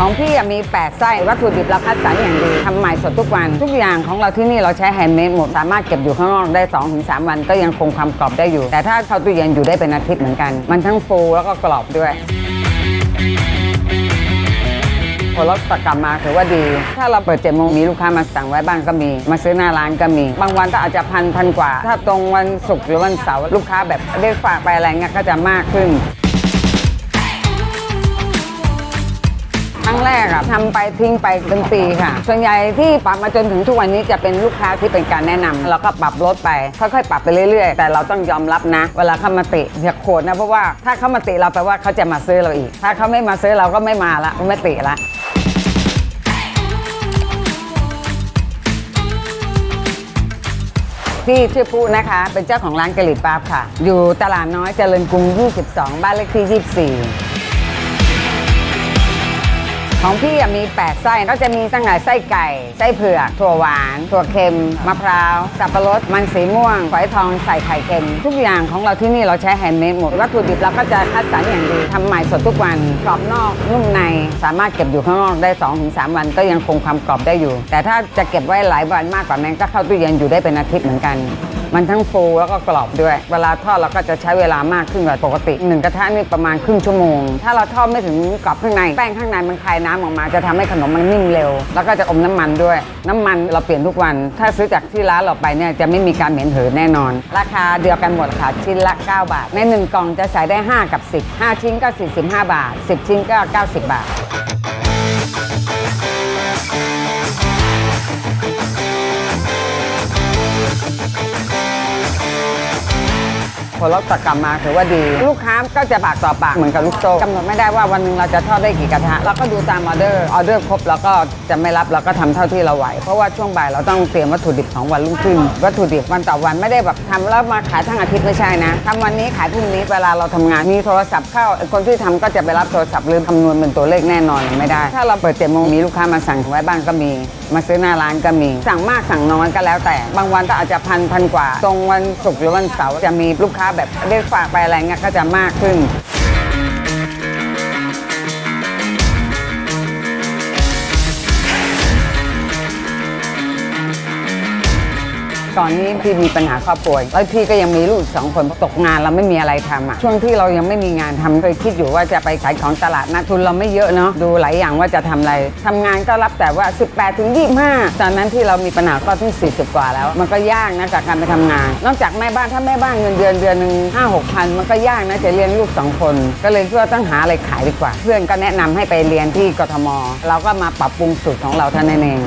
ของพี่อะมี 8 ไส้วัตถุดิบเราคัดสรรอย่างดีทำใหม่สดทุกวัน ทุกอย่างของเราที่นี่เราใช้แฮนด์เมดหมด สามารถเก็บอยู่ข้างนอกได้ 2-3 วัน ก็ยังคงความกรอบได้อยู่ แต่ถ้าเข้าตู้เย็นอยู่ได้เป็นอาทิตย์เหมือนกัน มันทั้งฟูแล้วก็กรอบด้วยพอรถกลับมาถือว่าดี ถ้าเราเปิดเจ็ดโมงมีลูกค้ามาสั่งไว้บ้างก็มี มาซื้อหน้าร้านก็มี บางวันก็อาจจะพันพันกว่า ถ้าตรงวันศุกร์หรือวันเสาร์ลูกค้าแบบได้ฝากไปอะไรเงี้ยก็จะมากขึ้น แรกอะทำไปทิ้งไปเป็นปีค่ะ ส่วนใหญ่ที่ปรับมาจนถึงทุกวันนี้จะเป็นลูกค้าที่เป็นการแนะนำเราก็ปรับลดไปค่อยๆปรับไปเรื่อยๆ แต่เราต้องยอมรับนะ เวลาเขามาติอย่าโกรธนะเพราะว่าถ้าเขามาติเราแปลว่าเขาจะมาซื้อเราอีก ถ้าเขาไม่มาซื้อเราก็ไม่มาละไม่ติละพี่ชื่อปุ๊นะคะ เป็นเจ้าของร้านกะหรี่ปั๊บค่ะ อยู่ตลาดน้อยเจริญกรุง 22 บ้านเลขที่ 24 ของพี่อะมี 8 ไส้ก็จะมีตั้งแต่ไส้ไก่ ไส้เผือกถั่วหวาน ถั่วเค็ม มะพร้าว สับปะรด มันสีม่วงฝอยทองใส่ไข่เค็ม ทุกอย่างของเราที่นี่เราใช้แฮนด์เมดหมด วัตถุดิบเราก็จะคัดสรรอย่างดีทำใหม่สดทุกวัน กรอบนอก นุ่มใน สามารถเก็บอยู่ข้างนอกได้ 2-3 วัน ก็ยังคงความกรอบได้อยู่ แต่ถ้าจะเก็บไว้หลายวันมากกว่านั้นก็เข้าตู้เย็นอยู่ได้เป็นอาทิตย์เหมือนกัน มันทั้งฟูแล้วก็กรอบด้วย เวลาทอดเราก็จะใช้เวลามากขึ้นกว่าปกติหนึ่งกระทะนี่ประมาณครึ่งชั่วโมง ถ้าเราทอดไม่ถึงกรอบข้างในแป้งข้างในมันคายน้ำออกมาจะทำให้ขนมมันนิ่มเร็ว แล้วก็จะอมน้ำมันด้วย น้ำมันเราเปลี่ยนทุกวัน ถ้าซื้อจากที่ร้านเราไปเนี่ยจะไม่มีการเหม็นเหือแน่นอน ราคาเดียวกันหมดค่ะชิ้นละ 9 บาท ในหนึ่งกล่องจะใส่ได้ 5 กับ 10 5 ชิ้นก็ 45 บาท 10 ชิ้นก็ 90 บาท พอรถตักกลับมาถือว่าดี ลูกค้าก็จะปากต่อปากเหมือนกับลูกโซ่กำหนดไม่ได้ว่าวันหนึงเราจะทอดได้กี่กระทะเราก็ดูตามออเดอร์ออเดอร์ครบเราก็จะไม่รับเราก็ทำเท่าที่เราไหว เพราะว่าช่วงบ่ายเราต้องเตรียมวัตถุดิบของวันรุ่งขึ้น วัตถุดิบวันต่อวันไม่ได้แบบทำแล้วมาขายทั้งอาทิตย์ไม่ใช่นะทำวันนี้ขายพรุ่งนี้เวลาเราทำงานมีโทรศัพท์เข้าไอ้คนที่ทำก็จะไปรับโทรศัพท์ลืมคำนวณเป็นตัวเลขแน่นอนไม่ได้ ถ้าเราเปิดเจ็ดโมงมีลูกค้ามาสั่งไว้บ้างก็มี มาซื้อหน้าร้านก็มี สั่งมากสั่งน้อยก็แล้วแต่ บางวันก็อาจจะพันพันกว่า ตรงวันศุกร์หรือวันเสาร์จะมีลูกค้าแบบได้ฝากไปอะไรเงี้ยก็จะมากขึ้น ตอนนี้พี่มีปัญหาครอบครัวแล้วพี่ก็ยังมีลูกสองคนตกงานเราไม่มีอะไรทำอะช่วงที่เรายังไม่มีงานทำเคยคิดอยู่ว่าจะไปขายของตลาดนัดทุนเราไม่เยอะเนาะดูหลายอย่างว่าจะทำอะไรทำงานก็รับแต่ว่า 18ถึง25ตอนนั้นที่เรามีปัญหาก็ถึง40 กว่าแล้ว มันก็ยากนะจากการไปทำงาน นอกจากแม่บ้านถ้าแม่บ้านเงินเดือนเดือนหนึ่งห้าหกพันมันก็ยากนะจะเลี้ยงลูกสองคน ก็เลยคิดว่าต้องหาอะไรขายดีกว่า เพื่อนก็แนะนำให้ไปเรียนที่กทมเราก็มาปรับปรุงสูตรของเราเท่านั้นเอง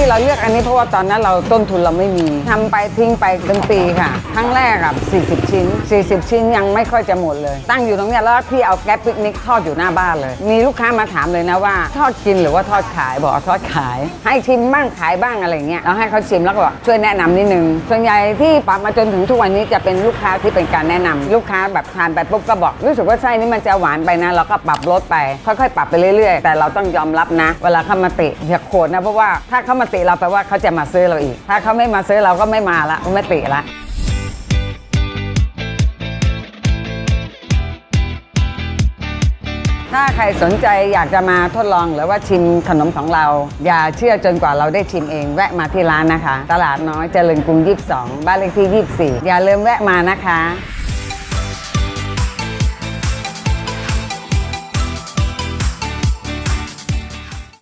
ที่เราเลือกอันนี้เพราะว่าตอนนั้นเราต้นทุนเราไม่มีทำไปทิ้งไปเป็นปีค่ะ ครั้งแรกอะ40 ชิ้น 40 ชิ้นยังไม่ค่อยจะหมดเลย ตั้งอยู่ตรงเนี้ยแล้วพี่เอาแก๊ปปิกนิกทอดอยู่หน้าบ้านเลย มีลูกค้ามาถามเลยนะว่า ทอดกินหรือว่าทอดขายบอกทอดขาย ให้ชิมบ้างขายบ้างอะไรเงี้ยเราให้เขาชิมแล้วก็บอกช่วยแนะนำนิดนึงส่วนใหญ่ที่ปรับมาจนถึงทุกวันนี้จะเป็นลูกค้าที่เป็นการแนะนำลูกค้าแบบทานไปปุ๊บก็บอกรู้สึกว่าไส้นี้มันจะหวานไปนะเราก็ปรับลดไปค่อยๆ ปรับไปเรื่อยๆ แต่เราต้องยอมรับนะ เวลาเขามาติอย่าโกรธนะเพราะว่าถ้าเขามาติเราแปลว่าเขาจะมาซื้อเราอีก ถ้าเขาไม่มาซื้อเราก็ไม่มาละไม่ติละถ้าใครสนใจอยากจะมาทดลองหรือว่าชิมขนมของเรา อย่าเชื่อจนกว่าเราได้ชิมเอง แวะมาที่ร้านนะคะ ตลาดน้อยเจริญกรุง 22 บ้านเลขที่ 24 อย่าลืมแวะมานะคะ